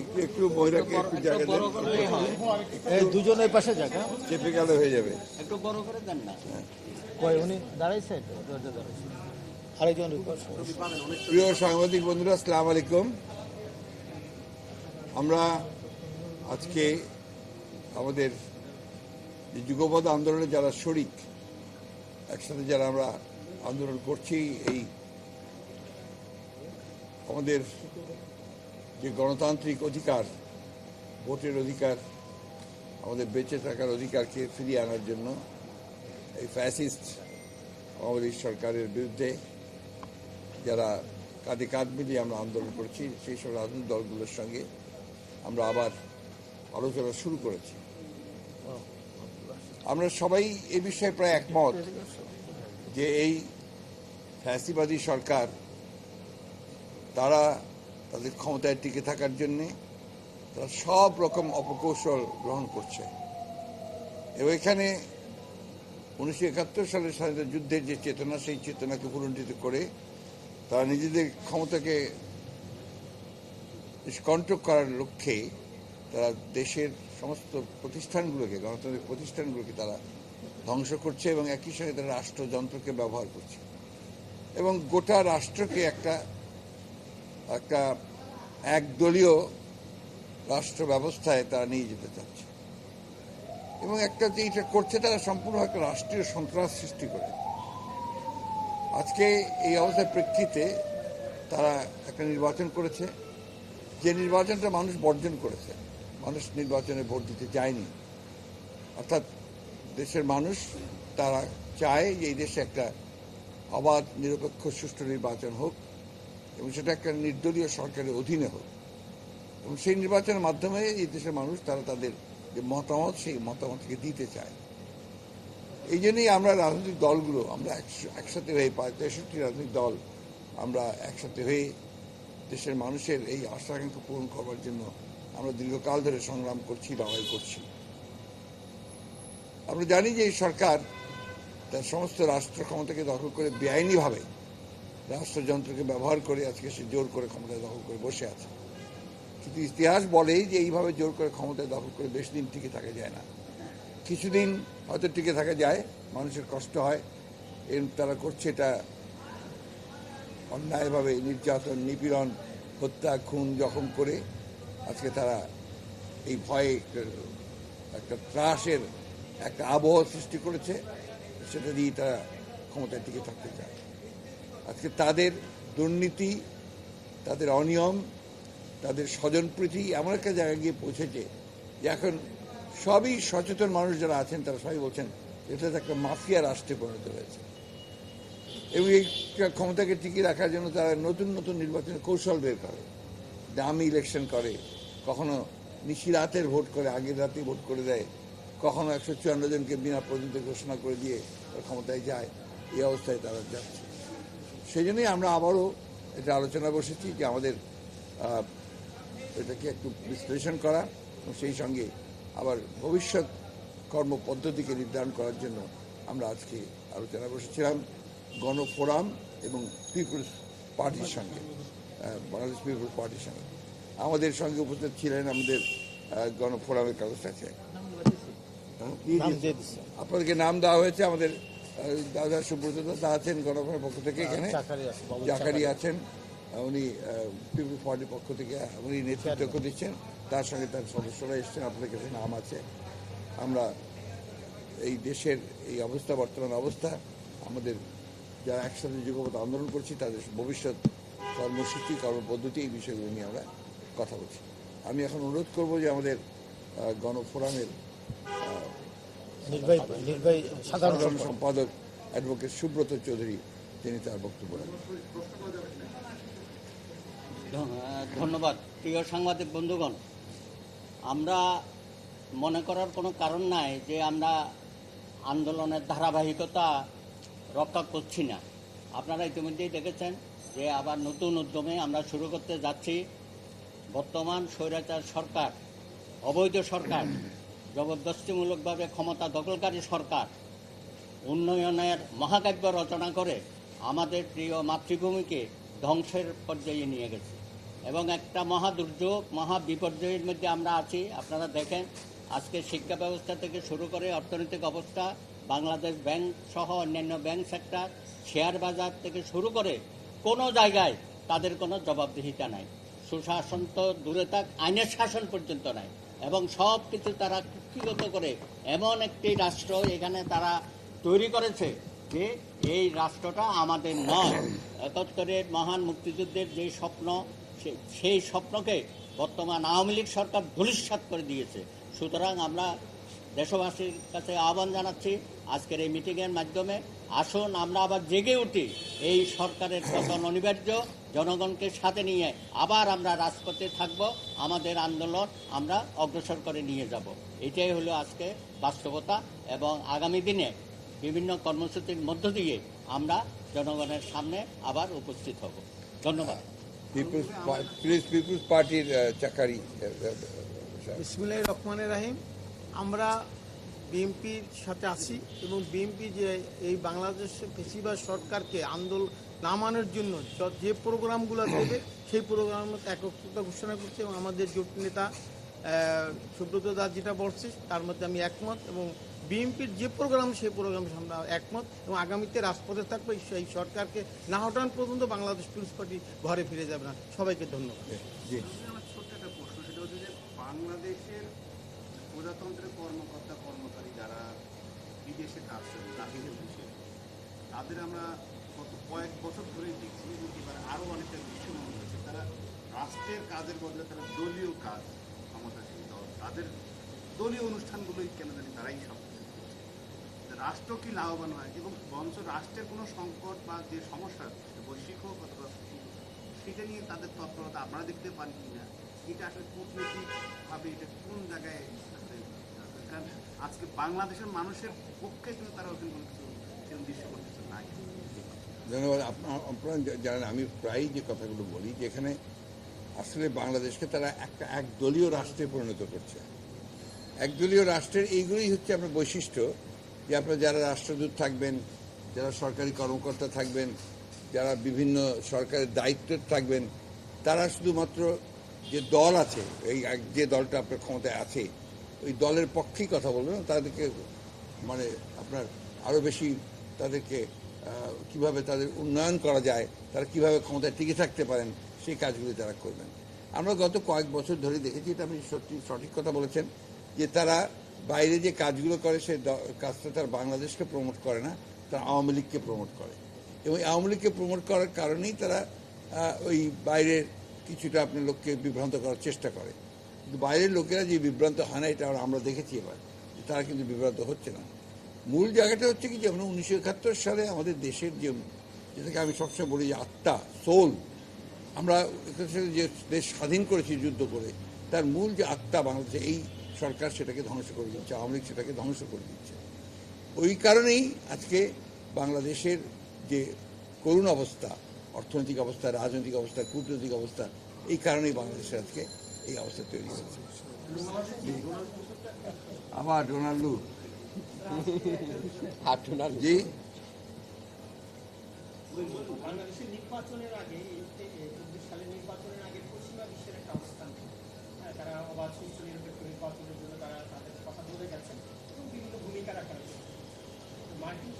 একটু একটু মহিলাকে একটু জায়গা দেন। এই দুজনের পাশে জায়গা? চেপে গেলে হয়ে যাবে। একটু বড় করে দেন না। কয় উনি দাঁড়াইছে? দরজা দাঁড়াইছে। আরেকজন প্রিয় সাংবাদিক বন্ধুরা আসসালাম আলাইকুম। আমরা আজকে আমাদের যে যুগপথ আন্দোলনে যারা শরিক একসাথে যারা আমরা আন্দোলন করছি এই আমাদের যে গণতান্ত্রিক অধিকার, ভোটের অধিকার, আমাদের বেঁচে থাকার অধিকারকে ফিরিয়ে আনার জন্য এই ফ্যাসিস্ট আমাদের সরকারের বিরুদ্ধে যারা কাঁধে কাঁধ মিলিয়ে আমরা আন্দোলন করেছি, সেই সব রাজনৈতিক দলগুলোর সঙ্গে আমরা আবার আলোচনা শুরু করেছি। আমরা সবাই এ বিষয়ে প্রায় একমত যে এই ফ্যাসিবাদী সরকার, তারা তাদের ক্ষমতায় টিকে থাকার জন্যে তারা সব রকম অপকৌশল গ্রহণ করছে। এবং এখানে উনিশশো একাত্তর সালের স্বাধীনতা যুদ্ধের যে চেতনা, সেই চেতনাকে পুনরুদ্ধিত করে তারা নিজেদের ক্ষমতাকে কন্ট্রোল করার লক্ষ্যে তারা দেশের সমস্ত প্রতিষ্ঠানগুলোকে, গণতান্ত্রিক প্রতিষ্ঠানগুলোকে তারা ধ্বংস করছে এবং একই সঙ্গে তারা রাষ্ট্রযন্ত্রকে ব্যবহার করছে। এবং গোটা রাষ্ট্রকে একটা একটা একদলীয় রাষ্ট্র ব্যবস্থায় তারা নিয়ে যেতে চাচ্ছে। এবং একটা যে এটা করছে তারা সম্পূর্ণ একটা রাষ্ট্রীয় সন্ত্রাস সৃষ্টি করে। আজকে এই অবস্থার প্রেক্ষিতে তারা একটা নির্বাচন করেছে। যে নির্বাচনটা মানুষ বর্জন করেছে, মানুষ নির্বাচনে ভোট দিতে চায়নি, অর্থাৎ দেশের মানুষ তারা চায় যে এই দেশে একটা অবাধ, নিরপেক্ষ, সুষ্ঠু নির্বাচন হোক। এবং সেটা একটা নির্দলীয় সরকারের অধীনে হোক। এবং সেই নির্বাচনের মাধ্যমে এই দেশের মানুষ তারা তাদের যে মতামত, সেই মতামতকে দিতে চায়। এই জন্যই আমরা রাজনৈতিক দলগুলো, আমরা একসাথে হয়ে তেষট্টি রাজনৈতিক দল আমরা একসাথে হয়ে দেশের মানুষের এই আশা আকাঙ্ক্ষা পূরণ করবার জন্য আমরা দীর্ঘকাল ধরে সংগ্রাম করছি, লড়াই করছি। আমরা জানি যে এই সরকার তার সমস্ত রাষ্ট্র ক্ষমতাকে দখল করে বেআইনিভাবে রাষ্ট্রযন্ত্রকে ব্যবহার করে আজকে সে জোর করে ক্ষমতায় দখল করে বসে আছে। কিন্তু ইতিহাস বলেই যে এইভাবে জোর করে ক্ষমতায় দখল করে বেশি দিন টিকে থাকা যায় না। কিছুদিন হয়তো টিকে থাকা যায়, মানুষের কষ্ট হয়, এর তারা করছে এটা অন্যায়ভাবে নির্যাতন, নিপীড়ন, হত্যা, খুন, জখম করে আজকে তারা এই ভয়ে একটা- ত্রাসের একটা আবহ সৃষ্টি করেছে, সেটা দিয়ে তারা ক্ষমতায় টিকে থাকতে চায়। আজকে তাদের দুর্নীতি, তাদের অনিয়ম, তাদের স্বজনপ্রীতি এমন একটা জায়গায় গিয়ে পৌঁছেছে যে এখন সবই সচেতন মানুষ যারা আছেন তারা সবাই বলছেন এটা একটা মাফিয়া রাষ্ট্রে পরিণত হয়েছে। এবং এই ক্ষমতাকে টিকিয়ে রাখার জন্য তারা নতুন নতুন নির্বাচনের কৌশল বের করে। দামি ইলেকশন করে, কখনো নিশি রাতের ভোট করে, আগের রাতেই ভোট করে দেয়, কখনো একশো চুয়ান্ন জনকে বিনা পর্যন্ত ঘোষণা করে দিয়ে ক্ষমতায় যায়, এই অবস্থায় তারা যাচ্ছে। সেই জন্যই আমরা আবারও এটা আলোচনা বসেছি যে আমাদের এটাকে একটু বিশ্লেষণ করা এবং সেই সঙ্গে আবার ভবিষ্যৎ কর্মপদ্ধতিকে নির্ধারণ করার জন্য আমরা আজকে আলোচনা বসেছিলাম গণফোরাম এবং পিপুলস পার্টির সঙ্গে বাংলাদেশ পিপুলস পার্টির সঙ্গে। আমাদের সঙ্গে উপস্থিত ছিলেন আমাদের গণফোরামের কাগজ আছে আপনাদেরকে নাম দেওয়া হয়েছে আমাদের দাদা সুব্রত দাদা আছেন গণফোরামের পক্ষ থেকে এখানে। আছে বাবু জাকারি আছেন উনি পিপুল পার্টির পক্ষ থেকে উনি নেতৃত্ব দিচ্ছেন। তার সঙ্গে তার সদস্যরা এসছেন আপনাদের কাছে নাম আছে। আমরা এই দেশের এই অবস্থা বর্তমান অবস্থা আমাদের যারা একসাথে যুগপথ আন্দোলন করছি তাদের ভবিষ্যৎ কর্মসূচি কর্মপদ্ধতি এই বিষয়গুলো নিয়ে আমরা কথা বলছি। আমি এখন অনুরোধ করব যে আমাদের গণফোরামের নির্বাহী নির্বাহী সাধারণ সম্পাদক। অ্যাডভোকেট সুব্রত চৌধুরী তিনি তার বক্তব্য রাখবেন ধ- ধন্যবাদ। প্রিয় সাংবাদিক বন্ধুগণ আমরা মনে করার কোনো কারণ নাই যে আমরা আন্দোলনের ধারাবাহিকতা রক্ষা করছি না। আপনারা ইতিমধ্যেই দেখেছেন যে আবার নতুন উদ্যমে আমরা শুরু করতে যাচ্ছি। বর্তমান স্বৈরাচার সরকার অবৈধ সরকার জবরদস্তিমূলকভাবে ক্ষমতা দখলকারী সরকার উন্নয়নের মহাকাব্য রচনা করে আমাদের প্রিয় মাতৃভূমিকে ধ্বংসের পর্যায়ে নিয়ে গেছে। এবং একটা মহা দুর্যোগ, মহা বিপর্যয়ের মধ্যে আমরা আছি। আপনারা দেখেন, আজকে শিক্ষা ব্যবস্থা থেকে শুরু করে অর্থনৈতিক অবস্থা, বাংলাদেশ ব্যাংক সহ অন্যান্য ব্যাংক সেক্টর, শেয়ার বাজার থেকে শুরু করে কোনো জায়গায় তাদের কোনো জবাবদিহিতা নাই। সুশাসন তো দূরে থাক, আইনের শাসন পর্যন্ত নাই। এবং সব কিছু তারা কুক্ষিগত করে। এমন একটি রাষ্ট্র এখানে তারা তৈরি করেছে যে এই রাষ্ট্রটা আমাদের নয়। একাত্তরের মহান মুক্তিযুদ্ধের যে স্বপ্ন সেই স্বপ্নকে বর্তমান আওয়ামী লীগ সরকার ধূলিসাৎ করে দিয়েছে। সুতরাং আমরা দেশবাসীর কাছে আহ্বান জানাচ্ছি, আজকের এই মিটিংয়ের মাধ্যমে আসুন, আমরা আবার জেগে উঠি। এই সরকারের পতন অনিবার্য জনগণকে সাথে নিয়ে আবার আমরা রাজপথে থাকব আমাদের আন্দোলন আমরা অগ্রসর করে নিয়ে যাব। এটাই হলো আজকে বাস্তবতা এবং আগামী দিনে বিভিন্ন কর্মসূচির মধ্য দিয়ে আমরা জনগণের সামনে আবার উপস্থিত হব। ধন্যবাদ। পিপুলস প্লিজ পিপুলস পার্টির চাকারি ইসমিল্লাহ রহমানের রাহিম। আমরা বিএনপির সাথে আছি এবং বিএনপি যে এই বাংলাদেশের বেশিরভাগ সরকারকে আন্দোলন নামানোর জন্য যে প্রোগ্রামগুলো দেবে সেই প্রোগ্রামের মধ্যে একত্রতা ঘোষণা করছে এবং আমাদের জোট নেতা সুব্রত দাস যেটা বলছে তার মধ্যে আমি একমত এবং বিএনপির যে প্রোগ্রাম সেই প্রোগ্রামে আমরা একমত এবং আগামীতে রাজপথে থাকবে সেই সরকারকে না হটান পর্যন্ত বাংলাদেশ পুলিশ পার্টি ঘরে ফিরে যাবে না। সবাইকে ধন্যবাদ। জি। আমার ছোট্ট একটা প্রশ্ন সেটা হচ্ছে যে বাংলাদেশের প্রজাতন্ত্রের কর্মকর্তা কর্মচারী যারা বিদেশে কাজ করে তাদের আমরা গত কয়েক বছর ধরেই দেখছি এবং এবার আরও অনেকটা দৃশ্যমান হয়েছে। তারা রাষ্ট্রের কাজের বদলে তারা দলীয় কাজ ক্ষমতাসীন দল তাদের দলীয় অনুষ্ঠানগুলোই কেন জানি তারাই সব রাষ্ট্র কি লাভবান হয় এবং বঞ্চ রাষ্ট্রের কোনো সংকট বা যে সমস্যা বৈশ্বিক হোক অথবা সেটা নিয়ে তাদের তৎপরতা আপনারা দেখতে পান কিনা এটা আসলে কূটনৈতিকভাবে এটা কোন জায়গায় কারণ আজকে বাংলাদেশের মানুষের পক্ষে কিন্তু তারা ওখানে কোনো কিছু সেরকম দৃশ্যমান কিছু নাই। ধন্যবাদ। আপনা- আপনারা জানেন, আমি প্রায়ই যে কথাগুলো বলি যেখানে আসলে বাংলাদেশকে তারা একটা একদলীয় রাষ্ট্রে পরিণত করছে। একদলীয় রাষ্ট্রের এইগুলোই হচ্ছে আপনার বৈশিষ্ট্য যে আপনার যারা রাষ্ট্রদূত থাকবেন, যারা সরকারি কর্মকর্তা থাকবেন, যারা বিভিন্ন সরকারের দায়িত্বে থাকবেন, তারা শুধুমাত্র যে দল আছে, এই যে দলটা আপনার ক্ষমতায় আছে, ওই দলের পক্ষেই কথা বলবেন তাদেরকে মানে আপনার আরও বেশি তাদেরকে কীভাবে তাদের উন্নয়ন করা যায়, তারা কীভাবে ক্ষমতায় টিকে থাকতে পারেন, সেই কাজগুলি তারা করবেন। আমরা গত কয়েক বছর ধরে দেখেছি, এটা আপনি সত্যি সঠিক কথা বলেছেন, যে তারা বাইরে যে কাজগুলো করে, সে কাজটা তারা বাংলাদেশকে প্রমোট করে না, তারা আওয়ামী লীগকে প্রমোট করে। এবং আওয়ামী লীগকে প্রমোট করার কারণেই তারা ওই বাইরের কিছুটা আপনার লোককে বিভ্রান্ত করার চেষ্টা করে। কিন্তু বাইরের লোকেরা যে বিভ্রান্ত হয় না, এটা আমরা দেখেছি এবার তারা কিন্তু বিভ্রান্ত হচ্ছে না। মূল জায়গাটা হচ্ছে কি যেমন উনিশশো একাত্তর সালে আমাদের দেশের যে যেটাকে আমি সবসময় বলি যে আত্মা সোল আমরা যে দেশ স্বাধীন করেছি যুদ্ধ করে তার মূল যে আত্মা বাংলাদেশে এই সরকার সেটাকে ধ্বংস করে দিচ্ছে আওয়ামী লীগ সেটাকে ধ্বংস করে দিচ্ছে। ওই কারণেই আজকে বাংলাদেশের যে করুণ অবস্থা অর্থনৈতিক অবস্থা রাজনৈতিক অবস্থা কূটনৈতিক অবস্থা এই কারণেই বাংলাদেশের আজকে এই অবস্থা তৈরি হয়েছে। আবার ডোনাল্ডু জি। নির্বাচনের আগে এই নির্বাচনের আগে পশ্চিমা বিশ্বের একটা অবস্থান হ্যাঁ, তারা অবাধ সুষ্ঠু নিরপেক্ষ নির্বাচনের জন্য তারা তাদের কথা বলে গেছেন এবং বিভিন্ন ভূমিকা রাখা হয়েছে মার্কিন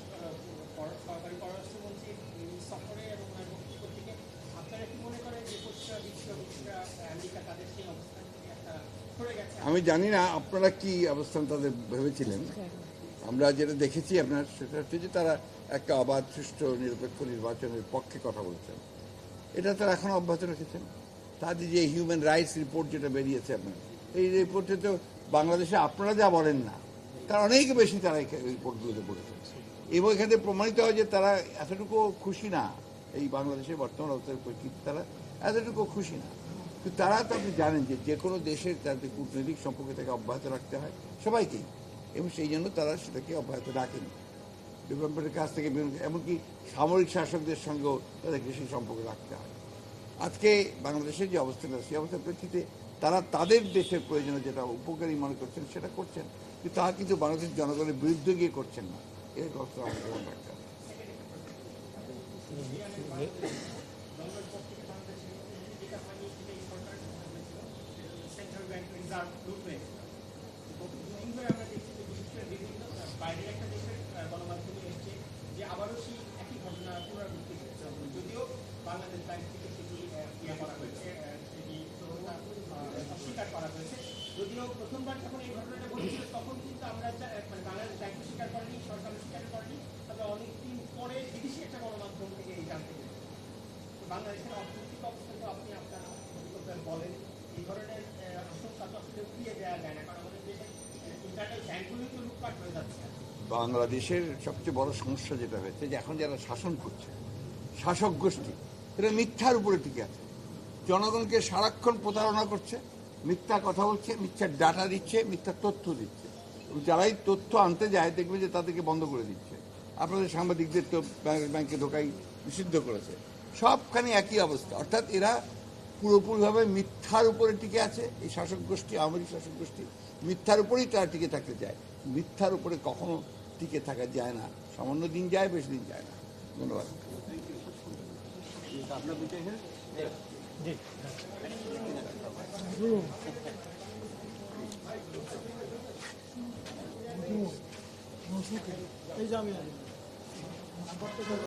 সরকারি পররাষ্ট্রমন্ত্রীর সফরে এবং ওনার বক্তব্য থেকে আপনারা কি মনে করেন যে পশ্চিমা বিশ্ব বিশ্বা আমেরিকা তাদের সেই অবস্থান থেকে একটা আমি জানি না আপনারা কি অবস্থান তাদের ভেবেছিলেন? আমরা যেটা দেখেছি আপনার, সেটা হচ্ছে যে তারা একটা অবাধ সুষ্ঠু নিরপেক্ষ নির্বাচনের পক্ষে কথা বলছেন। এটা তারা এখন অব্যাহত রেখেছেন। তাদের যে হিউম্যান রাইটস রিপোর্ট যেটা বেরিয়েছে আপনার, এই রিপোর্টে তো বাংলাদেশে আপনারা যা বলেন না, তার অনেক বেশি তারা রিপোর্টগুলোতে বলেছেন এবং এখানে প্রমাণিত হয় যে তারা এতটুকু খুশি না, এই বাংলাদেশের বর্তমান অবস্থার পরিস্থিতি তারা এতটুকু খুশি না। কিন্তু তারা তো আপনি জানেন যে যে কোনো দেশের তাদের কূটনৈতিক সম্পর্কে তাকে অব্যাহত রাখতে হয় সবাইকেই। এবং সেই জন্য তারা সেটাকে অব্যাহত রাখেনি। ডেভেলপমেন্টের কাছ থেকে বিভিন্ন, এমনকি সামরিক শাসকদের সঙ্গেও তাদেরকে সেই সম্পর্ক রাখতে হয়। আজকে বাংলাদেশের যে অবস্থাটা, সেই অবস্থার প্রেক্ষিতে তারা তাদের দেশের প্রয়োজনে যেটা উপকারী মনে করছেন, সেটা করছেন। কিন্তু তা কিন্তু বাংলাদেশের জনগণের বিরুদ্ধে গিয়ে করছেন না। এর কথা আমাদের রাখতে হবে। তবে অনেকদিন পরে একটা গণমাধ্যম থেকে জানতে পেরেছি বাংলাদেশের অর্থনৈতিক অবস্থা আপনি আপনার বলেন এই ধরনের আশঙ্কা তো আসলে উঠিয়ে দেওয়া যায় না কারণ আমাদের দেশে ইন্টারনেট ব্যাংকগুলোই তো লুটপাট হয়ে যাচ্ছে বাংলাদেশের সবচেয়ে বড় সমস্যা যেটা হয়েছে যে এখন যারা শাসন করছে, শাসক গোষ্ঠী, এরা মিথ্যার উপরে টিকে আছে। জনগণকে সারাক্ষণ প্রতারণা করছে, মিথ্যা কথা বলছে, মিথ্যা ডাটা দিচ্ছে, মিথ্যা তথ্য দিচ্ছে। যারাই তথ্য আনতে যায়, দেখবে যে তাদেরকে বন্ধ করে দিচ্ছে। আপনাদের সাংবাদিকদের তো ব্যাংকে ঢোকাই নিষিদ্ধ করেছে। সবখানে একই অবস্থা। অর্থাৎ এরা পুরোপুরিভাবে মিথ্যার উপরে টিকে আছে। এই শাসক গোষ্ঠী আওয়ামী শাসক গোষ্ঠী মিথ্যার উপরেই তারা টিকে থাকতে চায়। মিথ্যার উপরে কখনো টিকে থাকা যায় না। সামান্য দিন যায় বেশি দিন যায় না। ধন্যবাদ। এই যে আমি